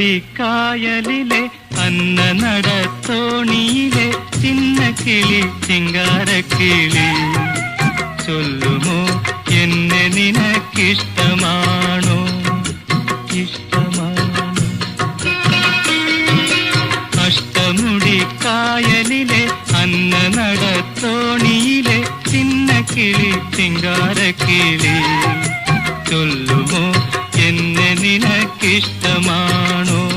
അഷ്ടമുടിക്കായലിലെ അന്ന നടത്തോണിയിലെ ചിന്ന കിളി ചിങ്കാരക്കിളി ചൊല്ലുമോ എന്നെ നിനക്കിഷ്ടമാണോ? ഇഷ്ടമാണോ? അഷ്ടമുടിക്കായലിലെ അന്ന നടത്തോണിയിലെ ചിന്ന കിളി ചിങ്കാരക്കിളി നിനക്കിഷ്ടമാണോ?